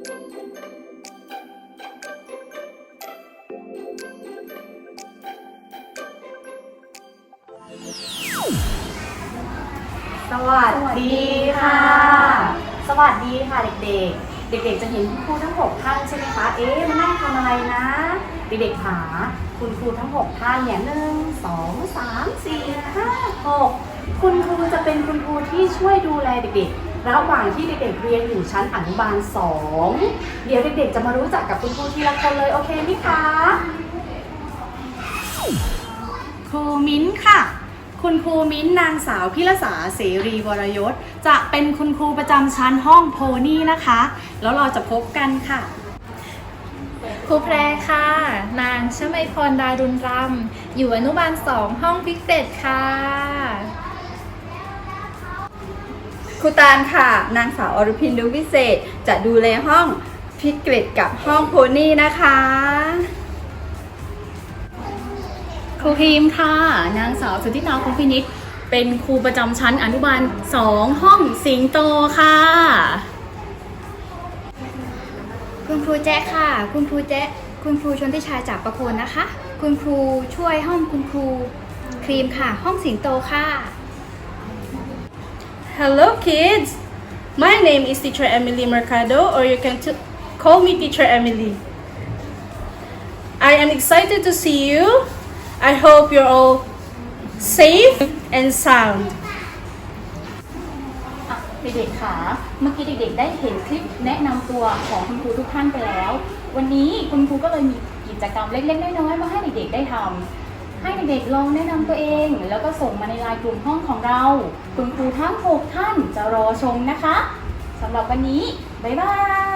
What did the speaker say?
สวัสดีค่ะ สวัสดีค่ะเด็กๆ เด็กๆจะเห็นคุณครูทั้ง6ท่านใช่ไหมคะ เอ๊ะมานั่งทำอะไรนะ เด็กๆหาคุณครูทั้ง6ท่านเนี่ยหนึ่งสองสามสี่ห้าหกคุณครูจะเป็นคุณครูที่ช่วยดูแลเด็กๆ ระหว่างที่เด็กๆเรียนอยู่ชั้นอนุบาลสองเดี๋ยวเด็กๆจะมารู้จักกับคุณครูทีละคนเลยโอเคไหมคะครูมิ้นท์ค่ะ คุณครูมิ้นท์นางสาวพิรษาเสรีวรยศ จะเป็นคุณครูประจำชั้นห้องโพนี่นะคะ แล้วเราจะพบกันค่ะครูแพรค่ะ นางชมัยพรดารุณรำอยู่อนุบาลสองห้องพิเศษค่ะ ครูตาลค่ะ นางสาวอรุพินดุวิเศษ จะดูแลห้องพิกเกตกับห้องโพนี่นะคะ ครูพิมค่ะ นางสาวสุทธินาคุณพินิษเป็นครูประจำชั้นอนุบาล 2 ห้องสิงโตค่ะ คุณครูแจ๊คค่ะ คุณครูแจ๊คคุณครูชนทิชาจากประโคนนะคะ คุณครูช่วยห้องคุณครูครีมค่ะ ห้องสิงโตค่ะ Hello, kids. My name is Teacher Emily Mercado, or you can call me Teacher Emily. I am excited to see you. I hope you're all safe and sound. เด็กๆค่ะ เมื่อกี้เด็กๆ ได้เห็นคลิปแนะนำตัวของคุณครูทุกท่านไปแล้ว วันนี้คุณครูก็เลยมีกิจกรรมเล็กๆ น้อยๆ มาให้เด็กๆ ได้ทำ ให้เด็กๆลองแนะนำตัวเอง แล้วก็ส่งมาในไลน์กลุ่มห้องของเรา คุณครูทั้ง 6 ท่านจะรอชมนะคะสำหรับวันนี้ บ๊ายบาย